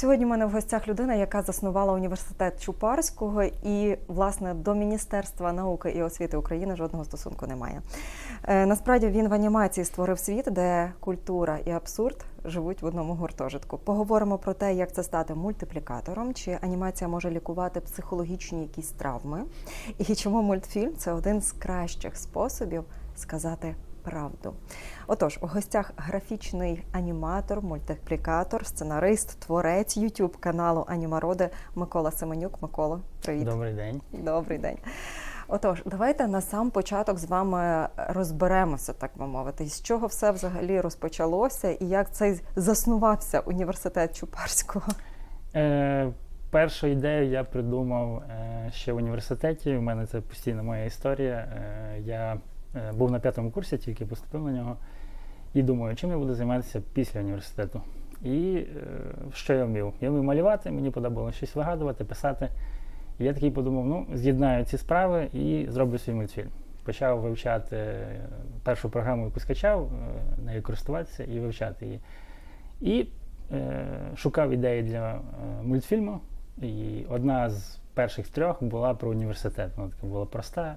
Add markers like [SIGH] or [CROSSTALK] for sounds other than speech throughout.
Сьогодні в мене в гостях людина, яка заснувала університет Чупарського, і власне до Міністерства науки і освіти України жодного стосунку немає. Е, насправді він в анімації створив світ, де культура і абсурд живуть в одному гуртожитку. Поговоримо про те, як це стати мультиплікатором, чи анімація може лікувати психологічні якісь травми, і чому мультфільм це один з кращих способів сказати правду. Отож, у гостях графічний аніматор, мультиплікатор, сценарист, творець Ютуб каналу Анімароди Микола Семенюк. Микола, привіт. Добрий день. Добрий день. Отож, давайте на сам початок з вами розберемося, так би мовити, з чого все взагалі розпочалося і як цей заснувався університет Чупарського. Е, Першу ідею я придумав е, ще в університеті. У мене це постійна моя історія. Е, я був на п'ятому курсі, тільки поступив на нього, і думаю, чим я буду займатися після університету. І е, що я вмів? Я вмів малювати, мені подобалося щось вигадувати, писати. І я такий подумав: ну, з'єднаю ці справи і зроблю свій мультфільм. Почав вивчати е, першу програму, яку скачав, е, нею користуватися і вивчати її. І е, шукав ідеї для е, мультфільму. І одна з перших трьох була про університет. Вона така була проста.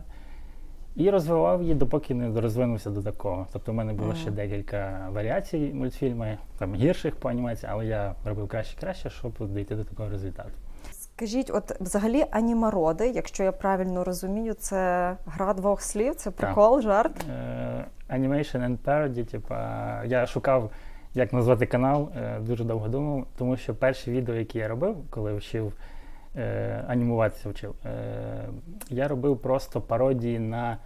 І розвивав її, допоки не розвинувся до такого. Тобто, в мене було ще декілька варіацій мультфільму, там гірших по анімації, але я робив краще краще, щоб дійти до такого результату. Скажіть, от взагалі анімароди, якщо я правильно розумію, це гра двох слів, це прикол, жарт. Е, Animation and Parody, типа, я шукав, як назвати канал, е, дуже довго думав, тому що перші відео, які я робив, коли вчив е, анімуватися, вчив, е, я робив просто пародії на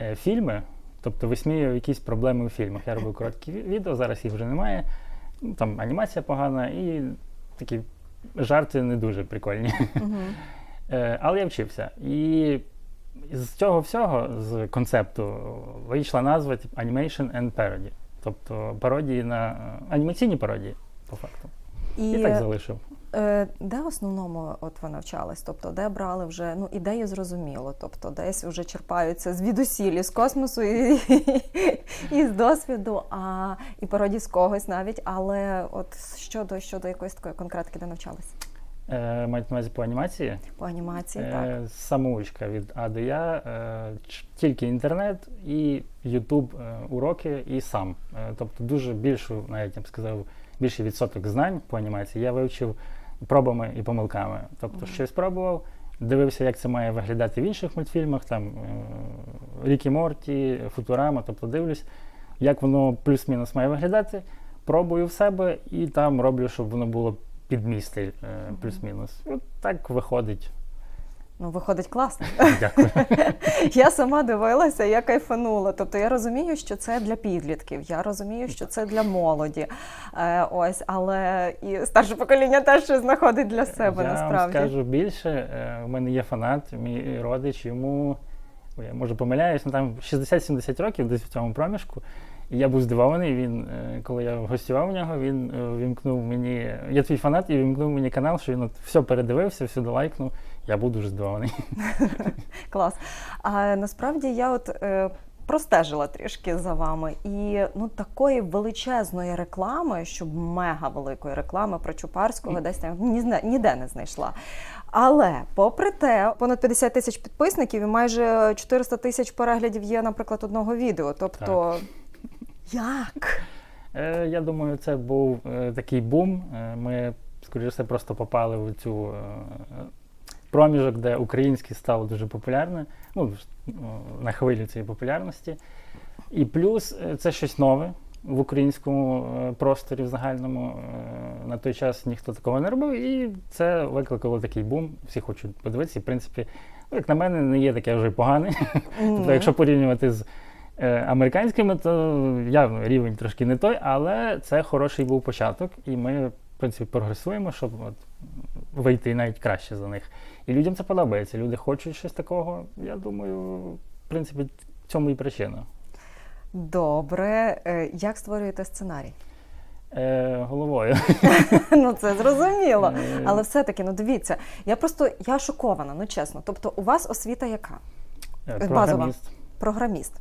е, фільми, тобто висміював якісь проблеми у фільмах. Я робив короткі відео, зараз їх вже немає. Ну, Там анімація погана і такі жарти не дуже прикольні. [LAUGHS] Е, але я вчився. І з цього всього, з концепту, вийшла назва типу, Animation and Parody. Тобто пародії на е, анімаційні пародії, по факту. І, І так залишив. Е, де в основному от ви навчались? Тобто, де брали вже ну ідею зрозуміло, тобто десь вже черпаються звідусілі з космосу і, і з досвіду, а і пародії з когось навіть. Але от щодо щодо якоїсь такої конкретики, де навчались? Е, мають на увазі по анімації. По анімації, так. Е, самоучка від А до Я. Е, тільки інтернет і Ютуб е, уроки і сам. Е, тобто дуже більшу, навіть я б сказав, більший відсоток знань по анімації я вивчив пробами і помилками. Тобто щось пробував, дивився, як це має виглядати в інших мультфільмах, там е, Рікі Морті, Футурама, тобто дивлюсь, як воно плюс-мінус має виглядати. Пробую в себе і там роблю, щоб воно було під мій стиль, е, плюс-мінус. От так виходить. Ну, виходить класно. Дякую. [LAUGHS] Я сама дивилася, я кайфанула. Тобто я розумію, що це для підлітків, я розумію, що це для молоді. Е, ось, але і старше покоління теж щось знаходить для себе я насправді. вам скажу більше. е, У мене є фанат, мій родич, йому я може помиляюсь, ну там 60-70 років десь в цьому проміжку. І я був здивований. Він, е, коли я гостював у нього, він е, вімкнув мені. Я твій фанат, і вімкнув мені канал, що він от все передивився, всюди лайкнув. Я був дуже здивований. [LAUGHS] Клас. А насправді я от е, простежила трішки за вами, і ну такої величезної реклами, щоб мега великої реклами про Чупарського, десь там ні, ніде не знайшла. Але попри те, понад 50 тисяч підписників і майже 400 тисяч переглядів є, наприклад, одного відео. Тобто, як? Е, Я думаю, це був е, такий бум. Е, Ми, скоріше все, просто попали в цю е, проміжок, де українське стало дуже популярне, ну, на хвилю цієї популярності. І плюс е, це щось нове в українському е, просторі в загальному. Е, На той час ніхто такого не робив, і це викликало такий бум. Всі хочуть подивитися. І, в принципі, ну, як на мене, не є таке вже погане. [LAUGHS] Тобто, якщо порівнювати з американськими, то явно рівень трошки не той, але це хороший був початок, і ми, в принципі, прогресуємо, щоб от, вийти навіть краще за них. І людям це подобається. Люди хочуть щось такого. Я думаю, в принципі, в цьому і причина. Добре, Е, як створюєте сценарій? Е, головою. [LAUGHS] Ну це зрозуміло. Е, Але все-таки, ну дивіться, я просто я шокована, ну чесно. Тобто, у вас освіта яка? е, базова. програміст. Програміст.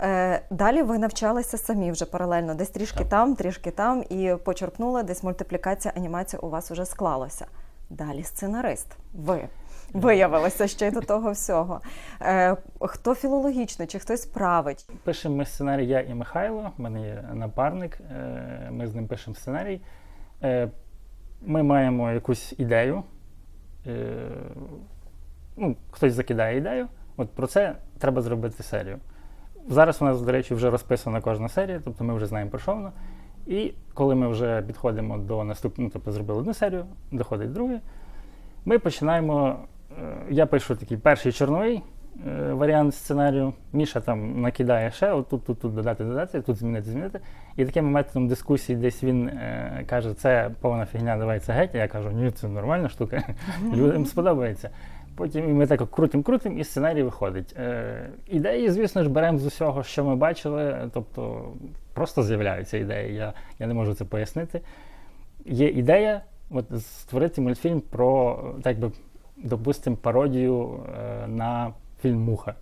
Е, Далі ви навчалися самі вже паралельно, десь трішки Так. там, трішки там, і почерпнули, десь мультиплікація, анімація у вас вже склалося. Далі сценарист. Ви. Виявилося ще й до того всього. Е, хто філологічно, чи хтось править? Пишемо ми сценарій, я і Михайло. У мене є напарник. е, Ми з ним пишемо сценарій. Е, Ми маємо якусь ідею. е, Ну, хтось закидає ідею. От про це треба зробити серію. Зараз у нас, до речі, вже розписана кожна серія, тобто ми вже знаємо про що воно. І коли ми вже підходимо до наступного, ну, тобто зробили одну серію, доходить друга, ми починаємо. е, Я пишу такий перший чорновий е, варіант сценарію. Міша там накидає ще, от тут, тут, тут додати, додати, тут змінити, змінити. І таким методом дискусії десь він е, каже, це повна фігня, давай це геть. Я кажу, ні, це нормальна штука, [LAUGHS] людям сподобається. Потім і ми так крутим крутим і сценарій виходить. Е, ідеї, звісно ж, беремо з усього, що ми бачили, тобто просто з'являються ідеї. Я, я не можу це пояснити. Є ідея от, створити мультфільм про, так би, допустимо, пародію е, на фільм Муха.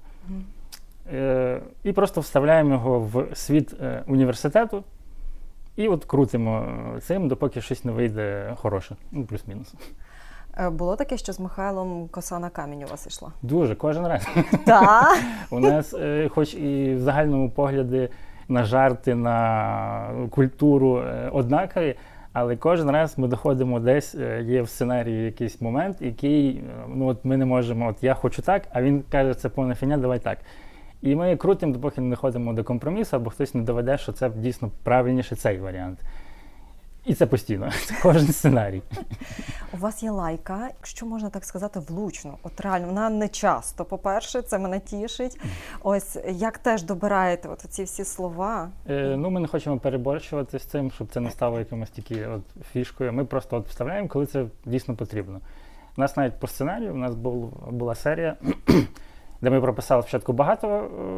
Е, і просто вставляємо його в світ е, університету. І от крутимо цим, допоки щось не вийде хороше. Ну, плюс-мінус. Е, Було таке, що з Михайлом коса на камінь у вас йшла? Дуже кожен раз. [LAUGHS] Так. [LAUGHS] У нас, е, хоч і в загальному погляди на жарти, на культуру е, однакові, але кожен раз ми доходимо десь, є в сценарії якийсь момент, який ну, от ми не можемо, от я хочу так, а він каже, це повна фігня, давай так. І ми крутимо, допоки не доходимо до компромісу, або хтось не доведе, що це дійсно правильніше цей варіант. І це постійно, це кожен сценарій. У вас є лайка, якщо можна так сказати, влучно. От реально, вона не часто. По-перше, це мене тішить. Ось як теж добираєте от ці всі слова. Е, ну, ми не хочемо переборщувати з цим, щоб це не стало якимось тільки от фішкою. Ми просто от вставляємо, коли це дійсно потрібно. У нас навіть по сценарію у нас був, була серія, [CLEARS THROAT] де ми прописали спочатку багато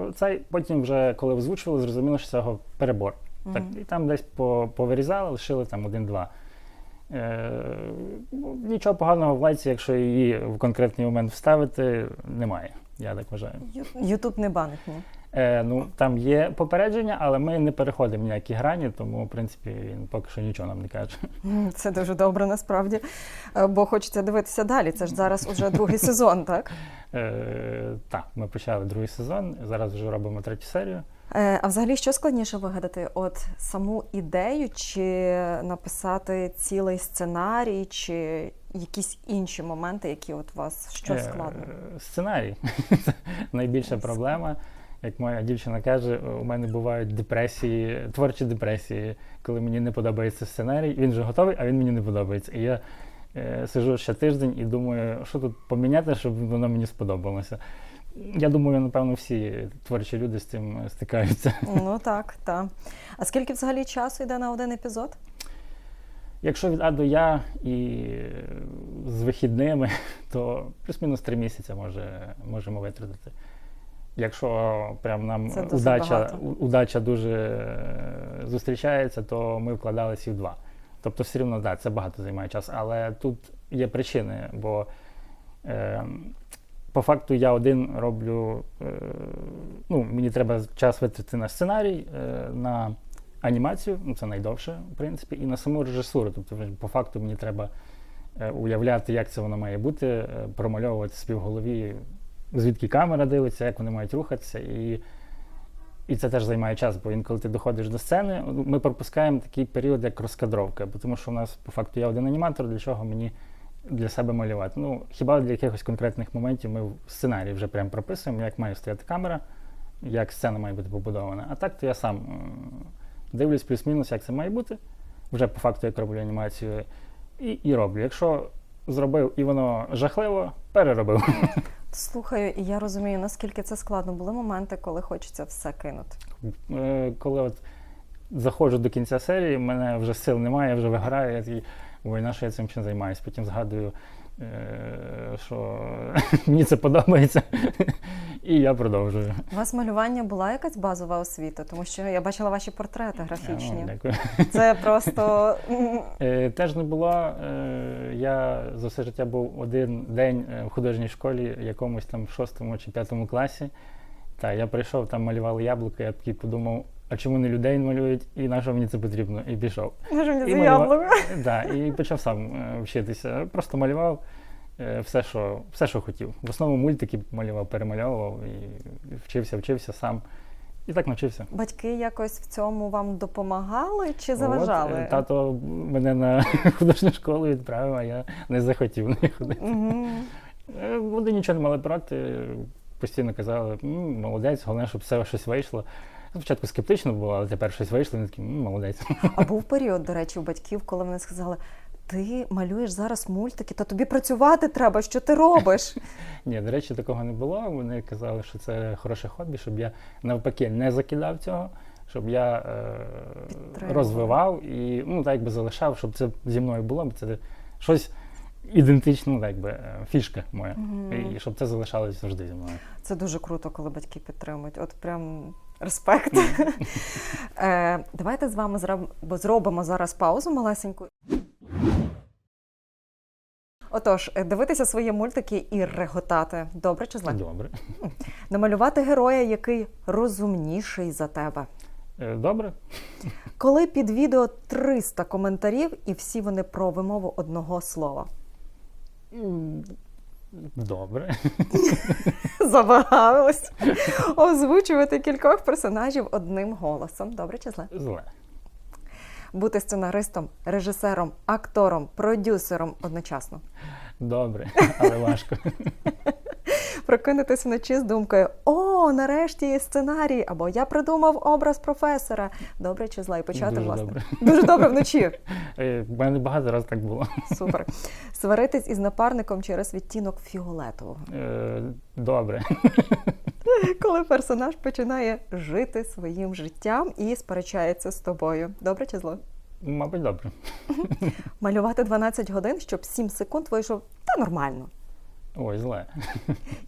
е, цей, потім вже коли озвучували, зрозуміло, що цього перебор. Так, і там десь по, повирізали, лишили там один-два. Е, ну, нічого поганого в лайці, якщо її в конкретний момент вставити, немає. Я так вважаю. Ютуб не банить ні. Е, ну, там є попередження, але ми не переходимо ніякі грані, тому, в принципі, він поки що нічого нам не каже. Це дуже добре насправді. Е, Бо хочеться дивитися далі. Це ж зараз уже другий сезон, так? Е, так, ми почали другий сезон, зараз вже робимо третю серію. Е, А взагалі, що складніше вигадати? От саму ідею, чи написати цілий сценарій, чи якісь інші моменти, які от вас що Е, складно? Сценарій. Це [LAUGHS] найбільша проблема. Як моя дівчина каже, у мене бувають депресії, творчі депресії, коли мені не подобається сценарій. Він вже готовий, а він мені не подобається. І я е, сижу ще тиждень і думаю, що тут поміняти, щоб воно мені сподобалося. Я думаю, напевно, всі творчі люди з цим стикаються. Ну так, так. А скільки взагалі часу йде на один епізод? Якщо від А до Я і з вихідними, то плюс-мінус три місяці може, можемо витратити. Якщо прям нам удача, багато. удача дуже е, зустрічається, то ми вкладалися і в два. Тобто, все рівно, да, це багато займає час. Але тут є причини, бо е, по факту я один роблю. Е, ну, мені треба час витратити на сценарій, е, на анімацію, ну це найдовше, в принципі, і на саму режисуру. Тобто, по факту мені треба е, уявляти, як це воно має бути, е, промальовувати собі в голові, звідки камера дивиться, як вони мають рухатися. І, і це теж займає час, бо інколи ти доходиш до сцени, ми пропускаємо такий період, як розкадровка, тому що у нас по факту я один аніматор, для чого мені для себе малювати. Ну, хіба для якихось конкретних моментів ми в сценарії вже прям прописуємо, як має стояти камера, як сцена має бути побудована. А так то я сам дивлюсь плюс-мінус, як це має бути. Вже по факту, як роблю анімацію, і, і роблю. Якщо зробив і воно жахливо, переробив. Слухаю, і я розумію, наскільки це складно. Були моменти, коли хочеться все кинути. Е, Коли от заходжу до кінця серії, мене вже сил немає, я вже вигораю, я такий, ой, на що я цим ще займаюся? Потім згадую, е, що [LAUGHS] мені це подобається, і я продовжую. У вас малювання була якась базова освіта, тому що я бачила ваші портрети графічні. Ну, дякую. [LAUGHS] Це просто Е, Теж не було. е, Я за все життя був один день е, в художній школі, якомусь там шостому чи п'ятому класі. Так, я прийшов, там малювали яблуко, я такий подумав, а чому не людей малюють, і на що мені це потрібно? І пішов. Може, мені І за малюва- яблуко. Да, і почав сам е, вчитися. Просто малював е, все, що, все, що хотів. В основному мультики малював, перемальовував і вчився, вчився сам. І так навчився. Батьки якось в цьому вам допомагали чи От, заважали? е, тато мене на [LAUGHS] художню школу відправив, а я не захотів не ходити. Е, Вони нічого не мали проти, постійно казали, «М, молодець, головне, щоб все щось вийшло. Спочатку скептично було, але тепер щось вийшло, і вони такі, «М, молодець. А був період, до речі, у батьків, коли вони сказали: ти малюєш зараз мультики, та тобі працювати треба, що ти робиш? Ні, до речі, такого не було. Вони казали, що це хороше хобі, щоб я навпаки не закидав цього, щоб я е, розвивав і ну, так якби залишав, щоб це зі мною було, бо це щось ідентичне, ну, так якби е, фішка моя. Мгм. І щоб це залишалось завжди зі мною. Це дуже круто, коли батьки підтримують. От прям респект. [LAUGHS] Е, Давайте з вами зроб- зробимо зараз паузу малесеньку. Отож, е, дивитися свої мультики і реготати. Добре чи зле? Добре. Намалювати героя, який розумніший за тебе. Е, Добре. Коли під відео 300 коментарів, і всі вони про вимову одного слова. Добре. [LAUGHS] Завагалось озвучувати кількох персонажів одним голосом. Добре чи зле? Зле. Бути сценаристом, режисером, актором, продюсером одночасно. Добре, але важко. [LAUGHS] Прокинутися вночі з думкою: О, нарешті є сценарій! Або я придумав образ професора. Добре чи зле? І почати Дуже власне. добре. Дуже добре вночі. [LAUGHS] Е, В мене багато разів так було. Супер. Сваритись із напарником через відтінок фіолетового. Е, Добре. [LAUGHS] Коли персонаж починає жити своїм життям і сперечається з тобою. Добре чи зло? Мабуть, добре. Малювати 12 годин, щоб 7 секунд вийшов та нормально. Ой, зле.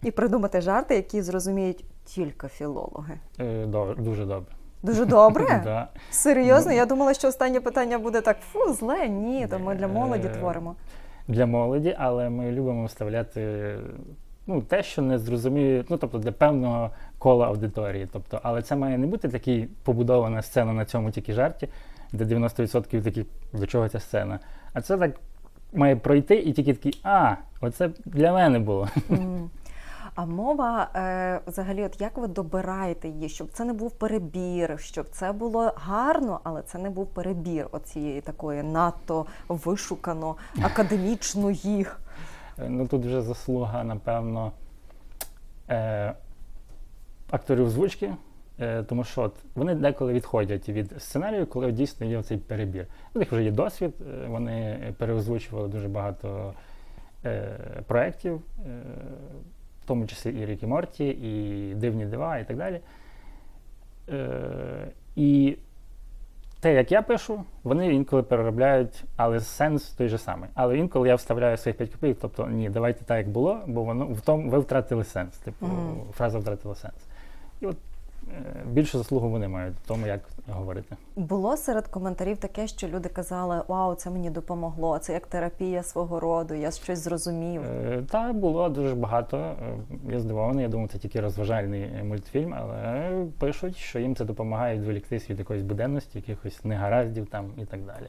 І придумати жарти, які зрозуміють тільки філологи. Е, Добре, дуже добре. Дуже добре. [LAUGHS] Да. Серйозно, я думала, що останнє питання буде так: фу, зле. Ні, то ми для молоді Е, творимо. Для молоді, але ми любимо вставляти ну, те, що не зрозуміє, ну тобто для певного кола аудиторії. Тобто, але це має не бути такий побудована сцена на цьому тільки жарті, де 90% такі, до чого ця сцена. А це так має пройти і тільки такий, а, оце для мене було. А мова, е, взагалі, от як ви добираєте її, щоб це не був перебір, щоб це було гарно, але це не був перебір оцієї такої надто вишукано академічної. Е, Ну тут вже заслуга, напевно, е, акторів озвучки, е, тому що от вони деколи відходять від сценарію, коли дійсно є цей перебір. У них вже є досвід, е, вони переозвучували дуже багато е, проєктів, е, в тому числі і Рік і Морті, і Дивні дива, і так далі. Е, і те, як я пишу, вони інколи переробляють, але сенс той же самий. Але інколи я вставляю своїх 5 копійок, тобто ні, давайте так, як було, бо воно в тому ви втратили сенс. Типу, Мгм. фраза втратила сенс. І от е, більшу заслугу вони мають в тому, як говорити. Було серед коментарів таке, що люди казали: Вау, це мені допомогло, це як терапія свого роду, я щось зрозумів. Е, Та було дуже багато. Е, Я здивований, я думаю, це тільки розважальний мультфільм, але пишуть, що їм це допомагає відволіктись від якоїсь буденності, якихось негараздів там і так далі.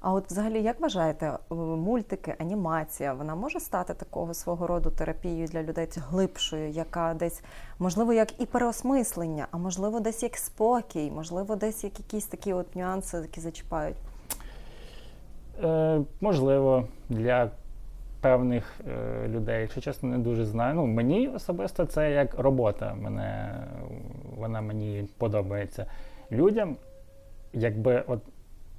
А от взагалі, як вважаєте, е, мультики, анімація, вона може стати такого свого роду терапією для людей глибшою, яка десь, можливо, як і переосмислення, а можливо, десь як спокій, можливо, десь як якісь такі от нюанси, які зачіпають. Е, можливо, для певних е, людей, якщо чесно, не дуже знаю. Ну, мені особисто це як робота. Мене, вона мені подобається. Людям, якби от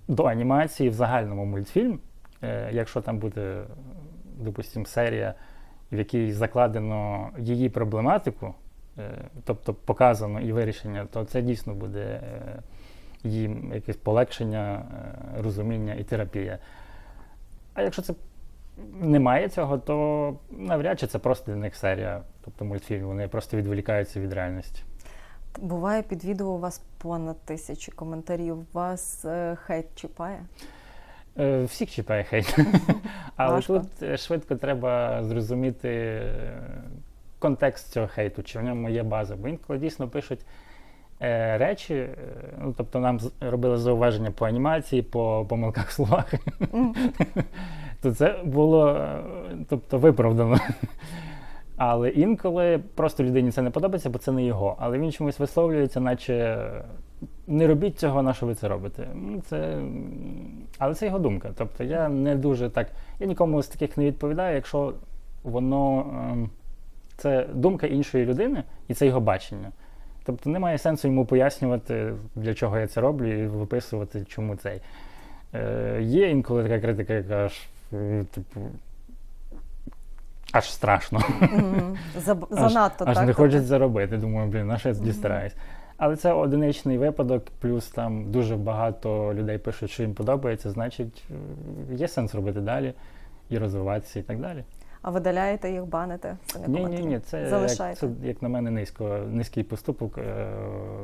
до анімації в загальному мультфільм, е, якщо там буде, допустимо, серія, в якій закладено її проблематику, е, тобто показано і вирішення, то це дійсно буде. Е, їм якесь полегшення, розуміння і терапія. А якщо це немає цього, то навряд чи це просто для них серія, тобто мультфільм, вони просто відволікаються від реальності. Буває під відео у вас понад тисячі коментарів. Вас е, хейт чіпає? Е, Всіх чіпає хейт. [LAUGHS] Але Важко. тут е, швидко треба зрозуміти, контекст цього хейту, чи в ньому є база. Бо інколи дійсно пишуть е, речі, ну, тобто нам робили зауваження по анімації, по помилках в словах, Мгм. [LAUGHS] то це було тобто, виправдано. Але інколи просто людині це не подобається, бо це не його. Але він чомусь висловлюється, наче не робіть цього, на що ви це робите. Це... Але це його думка. Тобто я не дуже так. Я нікому з таких не відповідаю, якщо воно ем, це думка іншої людини і це його бачення. Тобто немає сенсу йому пояснювати, для чого я це роблю, і виписувати, чому цей. Е, є інколи така критика, яка аж, е, типу, аж страшно. Заб- Занадто аж так. не тобто- хочуть заробити. Думаю, блін, на що я тоді Мгм. стараюсь. Але це одиничний випадок, плюс там дуже багато людей пишуть, що їм подобається, значить, е, є сенс робити далі і розвиватися і так далі. А видаляєте їх, баните? Ні, ні, ні, це як, це, як на мене, низько, низький поступок е,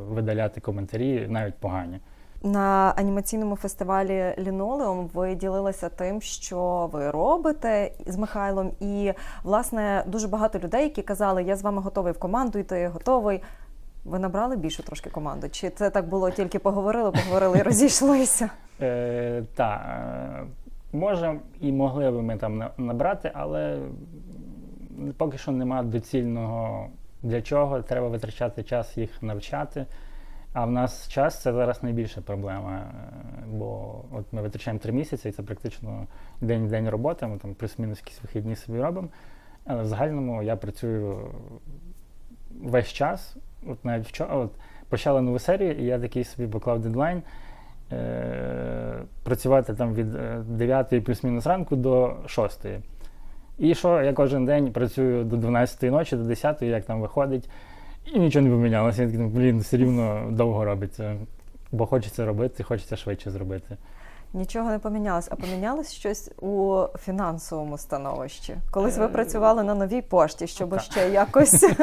видаляти коментарі, навіть погані. На анімаційному фестивалі Лінолеум ви ділилися тим, що ви робите з Михайлом, і власне дуже багато людей, які казали, я з вами готовий в команду йти, готовий. Ви набрали більшу трошки команду? Чи це так було тільки поговорили, поговорили і розійшлися? [LAUGHS] Е, та, е, може і могли би ми там на- набрати, але поки що нема доцільного для чого. Треба витрачати час їх навчати. А в нас час це зараз найбільша проблема. е, Бо от ми витрачаємо три місяці, і це практично день в день роботи, ми там плюс-мінус якісь вихідні собі робимо. Але в загальному я працюю весь час. От навіть вчора от почала нову серію, і я такий собі поклав дедлайн. Е, працювати там від 9 плюс-мінус ранку до 6. І що я кожен день працюю до 12 ночі, до 10, як там виходить, і нічого не помінялося. Я такий, блін, все рівно довго робиться. Бо хочеться робити, хочеться швидше зробити. Нічого не помінялось, а помінялось щось у фінансовому становищі. Колись ви Е, працювали на новій пошті, щоб так. ще якось. [LAUGHS]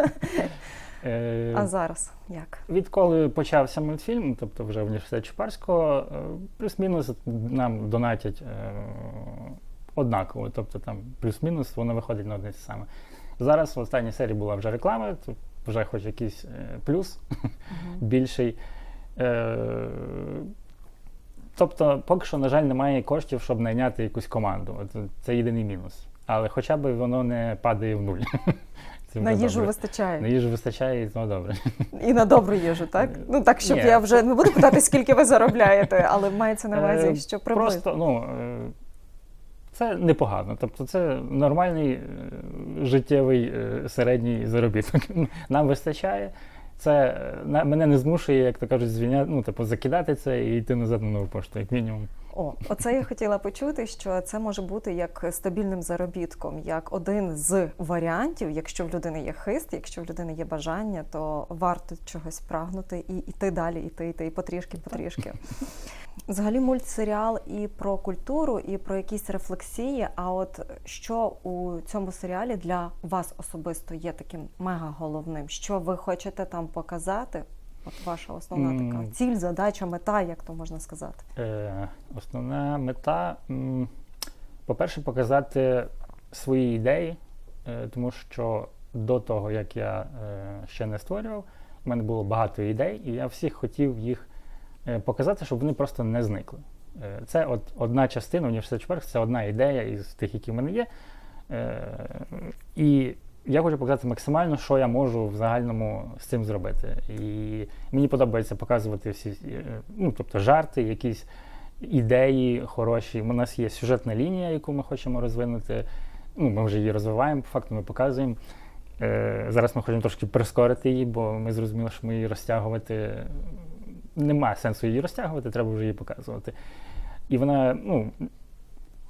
Е, А зараз як? Відколи почався мультфільм, тобто вже в університеті Чупарського, е, плюс-мінус нам донатять однаково. Тобто там плюс-мінус воно виходить на одне те саме. Зараз в останній серії була вже реклама, вже хоч якийсь е, плюс [LAUGHS] більший. Е, тобто, поки що, на жаль, немає коштів, щоб найняти якусь команду. Це єдиний мінус. Але хоча б воно не падає в нуль. [LAUGHS] Це На їжу добре. вистачає. На їжу вистачає, і ну добре. І на добру їжу, так? Ну так, щоб Ні. я вже не буду питати, скільки ви заробляєте, але мається на увазі, Е, що приблизно. Просто, ну, е, це непогано. Тобто це нормальний е, життєвий е, середній заробіток. [LAUGHS] Нам вистачає. Це е, мене не змушує, як то кажуть, звільняти, ну, типу, закидати це і йти назад на нову пошту, як мінімум. О, оце я хотіла почути, що це може бути як стабільним заробітком, як один з варіантів, якщо в людини є хист, якщо в людини є бажання, то варто чогось прагнути і йти далі, іти, йти, і потрішки, потрішки. Взагалі, мультсеріал і про культуру, і про якісь рефлексії. А от що у цьому серіалі для вас особисто є таким мега головним? Що ви хочете там показати? От ваша основна така ціль, задача, мета, як то можна сказати? Е, основна мета, по-перше, показати свої ідеї, е, тому що до того, як я е, ще не створював, в мене було багато ідей, і я всіх хотів їх е, показати, щоб вони просто не зникли. Е, це от одна частина університету Чуперк, це одна ідея із тих, які в мене є. Е, і я хочу показати максимально, що я можу в загальному з цим зробити. І мені подобається показувати всі, е, ну, тобто жарти, якісь ідеї хороші. У нас є сюжетна лінія, яку ми хочемо розвинути. Ну, ми вже її розвиваємо, по факту ми показуємо. Е, зараз ми хочемо трошки прискорити її, бо ми зрозуміли, що ми її розтягувати. Немає сенсу її розтягувати, треба вже її показувати. І вона, ну,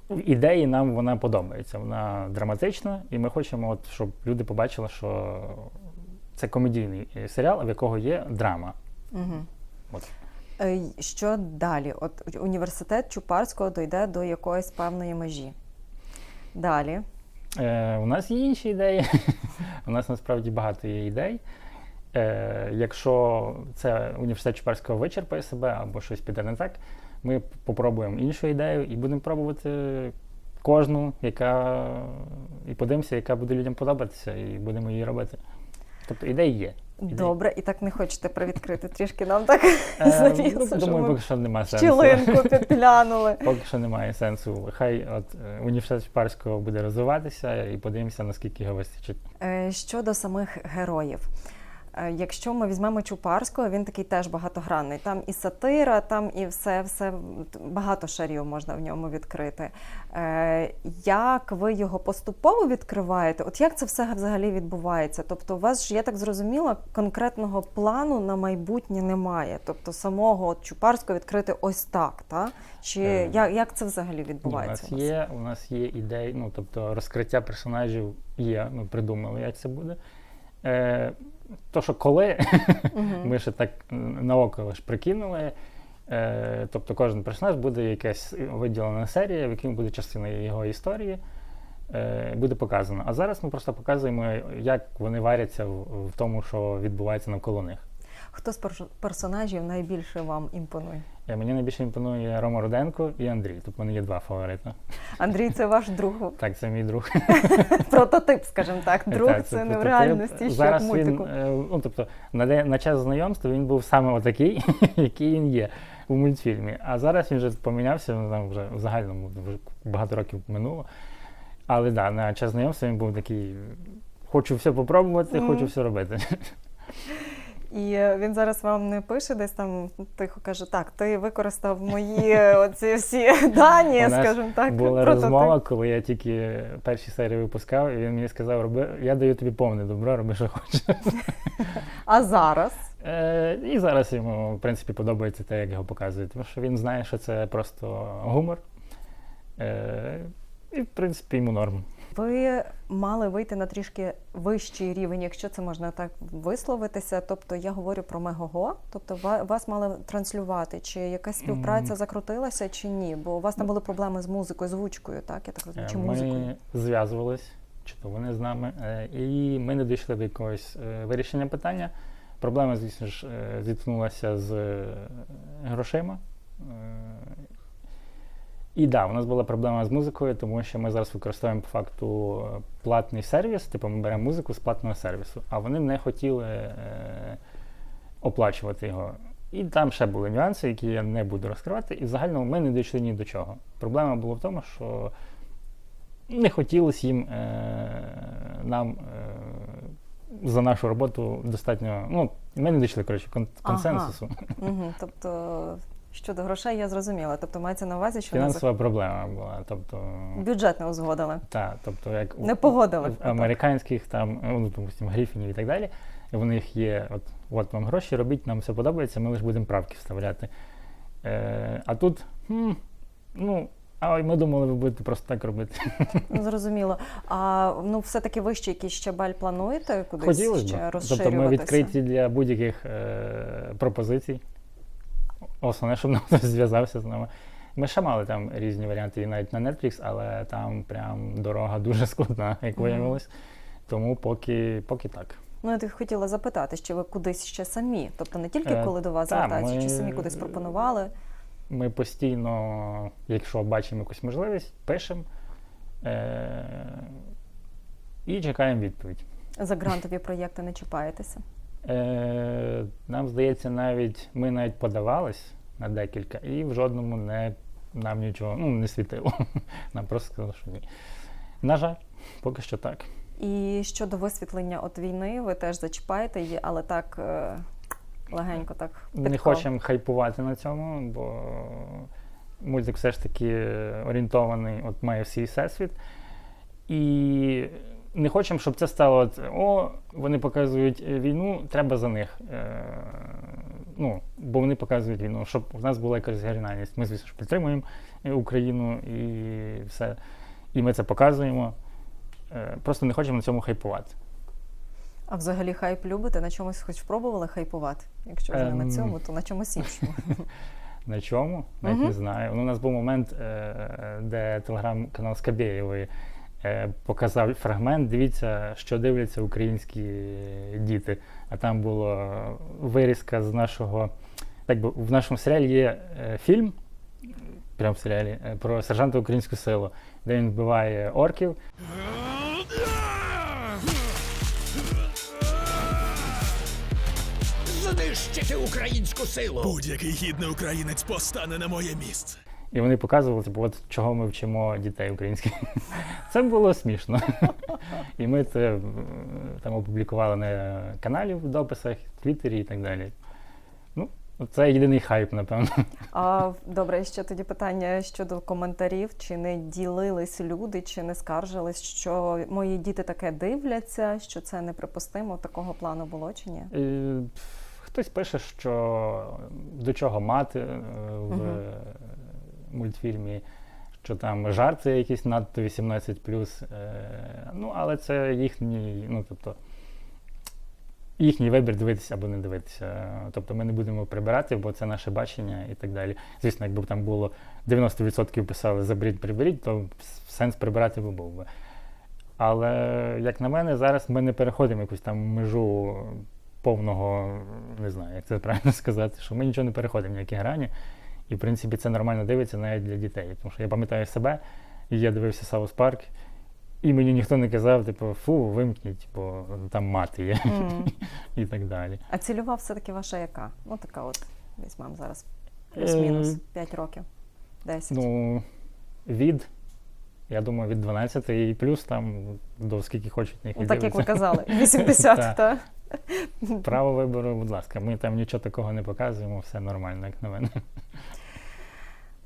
ідеї нам вона подобається. Вона драматична, і ми хочемо, от, щоб люди побачили, що це комедійний е, серіал, в якого є драма. Угу. От. Е, Що далі? От університет Чупарського дойде до якоїсь певної межі. Далі. Е, у нас є інші ідеї. [LAUGHS] у нас насправді багато є ідей. Е, якщо це університет Чупарського вичерпає себе або щось піде не так, ми попробуємо іншу ідею і будемо пробувати кожну, яка і подивимося, яка буде людям подобатися, і будемо її робити. Тобто ідеї є. Ідеї. Добре, і так не хочете привідкрити трішки нам так Е, [LAUGHS] завісу, ну, щоб думаю, поки що немає сенсу. щілинку підглянули. [LAUGHS] Поки що немає сенсу. Хай от е, університет Шпарського буде розвиватися і подивимося, наскільки його вистачить. Е, Щодо самих героїв. Е, Якщо ми візьмемо Чупарського, він такий теж багатогранний. Там і сатира, там і все, все багато шарів можна в ньому відкрити. Е, Як ви його поступово відкриваєте? От як це все взагалі відбувається? Тобто, у вас ж я так зрозуміла, конкретного плану на майбутнє немає. Тобто, самого от Чупарського відкрити ось так, та чи Е, як, як це взагалі Ні, у відбувається? нас є, у нас є ідеї, ну тобто розкриття персонажів є. Ми придумали, як це буде. Е, то, що коли, ми ще так на око лише прикинули. Е, тобто кожен персонаж буде якась виділена серія, в якій буде частина його історії, е, буде показано. А зараз ми просто показуємо, як вони варяться в, в тому, що відбувається навколо них. Хто з персонажів найбільше вам імпонує? Е, Мені найбільше імпонує Рома Руденко і Андрій. Тут в мене є два фаворити. Андрій, це ваш друг. [LAUGHS] Так, це мій друг. [LAUGHS] Прототип, скажімо так. Друг Так, це не в реальності, ще як в мультику. Він, е, ну, тобто, на, на час знайомства він був саме отакий, [LAUGHS] який він є у мультфільмі. А зараз він вже помінявся, ну, там вже в загальному вже багато років минуло. Але да, на час знайомства він був такий. Хочу все попробувати, хочу все робити. І він зараз вам не пише, десь там тихо каже: так, ти використав мої [LAUGHS] оці всі дані, скажімо так. Була розмова, коли я тільки перші серії випускав, і він мені сказав, роби, я даю тобі повне добро, роби, що хочеш. [LAUGHS] А зараз Е, і зараз йому, в принципі, подобається те, як його показують, тому що він знає, що це просто гумор. Е, і, в принципі, йому норм. Ви мали вийти на трішки вищий рівень, якщо це можна так висловитися. Тобто я говорю про Мегого, тобто ва- вас мали транслювати. Чи якась співпраця закрутилася, чи ні? Бо у вас там були проблеми з музикою, звучкою, так? Я так розумію, чи Е, музикою? Зв'язувались, чи то вони з нами, е, і ми не дійшли до якогось е, вирішення питання. Проблема, звісно ж, е, зіткнулася з е, грошима. І так, да, у нас була проблема з музикою, тому що ми зараз використовуємо по факту е, платний сервіс, типу ми беремо музику з платного сервісу, а вони не хотіли е, оплачувати його. І там ще були нюанси, які я не буду розкривати. І в загальному ми не дійшли ні до чого. Проблема була в тому, що не хотілося їм е, нам е, за нашу роботу достатньо. Ну, ми не дійшли коротше, кон- Ага. консенсусу. Угу, тобто щодо грошей я зрозуміла. Тобто мається на увазі, що Фінансова проблема була. Тобто, бюджет не узгодили. та, тобто як у- Не погодили. в американських там, ну, допустимо, грифінів і так далі. І в них є, от, от вам гроші, робіть, нам все подобається, ми лише будемо правки вставляти. Е, а тут, хм, ну, а ми думали, ви будете просто так робити. [LAUGHS] Ну, зрозуміло. А ну, все-таки ви ще якийсь щабель плануєте кудись Хотілося ще б. Тобто ми відкриті для будь-яких е, пропозицій. Основне, щоб нам [LAUGHS] хтось зв'язався з нами. Ми ще мали там різні варіанти і навіть на Netflix, але там прям дорога дуже [LAUGHS] складна, як виявилось. Тому поки, поки так. Ну, я так хотіла запитати, чи ви кудись ще самі? Тобто не тільки Е, коли до вас звертаються, ми- чи самі кудись пропонували? Ми постійно, якщо бачимо якусь можливість, пишемо е- і чекаємо відповідь. За грантові проєкти не чіпаєтеся? Е- нам здається, навіть ми навіть подавались на декілька, і в жодному не, нам нічого ну, не світило. [LAUGHS] Нам просто сказали, що ні. На жаль, поки що так. І щодо висвітлення от війни, ви теж зачіпаєте її, але так е, легенько так Не хочемо хайпувати на цьому, бо мультик все ж таки орієнтований, от має свій всесвіт. І не хочемо, щоб це стало о, вони показують е, війну, треба за них. Е, ну, бо вони показують війну, щоб у нас була якась оригінальність. Ми, звісно ж, підтримуємо е, Україну і все. І ми це показуємо. Е, просто не хочемо на цьому хайпувати. А взагалі хайп любите? На чомусь хоч пробували хайпувати? Якщо вже не Ем. на цьому, то на чомусь іншому. [LAUGHS] На чому? Навіть не знаю. Ну, у нас був момент, е, де телеграм-канал Скабєєвої показав фрагмент. Дивіться, що дивляться українські діти. А там була вирізка з нашого. Так би в нашому серіалі є е, фільм прямо в серіалі, е, про сержанта українську силу, де він вбиває орків. Знищити українську силу. Будь-який гідний українець постане на моє місце. І вони показували, типу, от чого ми вчимо дітей українських. [LAUGHS] Це було смішно. [LAUGHS] І ми це там опублікували на каналі в дописах, в Твіттері і так далі. Ну, це єдиний хайп, напевно. А добре, ще тоді питання щодо коментарів: чи не ділились люди, чи не скаржились, що мої діти таке дивляться, що це неприпустимо, такого плану було чи ні? Е, Хтось пише, що до чого мати е, в мультфільмі, що там жарти якісь надто 18 е, Ну, але це їхній, ну тобто. Їхній вибір дивитися або не дивитися. Тобто ми не будемо прибирати, бо це наше бачення і так далі. Звісно, якби там було 90% писали заберіть, приберіть, то сенс прибирати би був би. Але, як на мене, зараз ми не переходимо якусь там межу повного, не знаю, як це правильно [LAUGHS] сказати, що ми нічого не переходимо, ніякі грані. І, в принципі, це нормально дивиться навіть для дітей. Тому що я пам'ятаю себе, і я дивився Саус Парк, і мені ніхто не казав, типу, фу, вимкніть, бо там мати є М. [LAUGHS] і так далі. А цільова все-таки ваша яка? Ну така от візьмемо зараз плюс-мінус Е, 5 років, 10. Ну, від, я думаю, від 12 і плюс там до скільки хочуть нехай Ну, так як ви казали, 80, Так. так? Право вибору, будь ласка, ми там нічого такого не показуємо, все нормально, як на мене.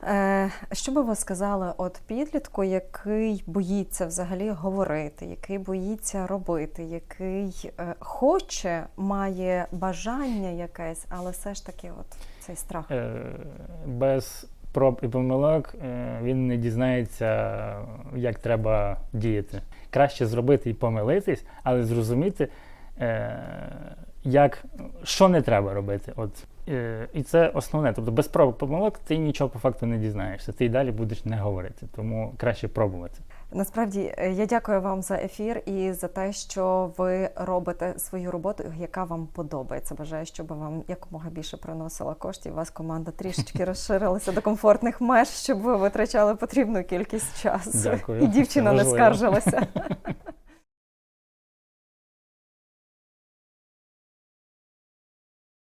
Е, що би ви сказали от підлітку, який боїться взагалі говорити, який боїться робити, який е, хоче, має бажання якесь, але все ж таки, от цей страх. Е, Без проб і помилок він не дізнається, як треба діяти. Краще зробити і помилитись, але зрозуміти, як, що не треба робити. От. Е, І це основне. Тобто без проб помилок ти нічого по факту не дізнаєшся. Ти й далі будеш не говорити. Тому краще пробувати. Насправді е, я дякую вам за ефір і за те, що ви робите свою роботу, яка вам подобається. Бажаю, щоб вам якомога більше приносила коштів. Вас команда трішечки [LAUGHS] розширилася до комфортних меж, щоб ви витрачали потрібну кількість часу. Дякую. І дівчина не скаржилася. [LAUGHS]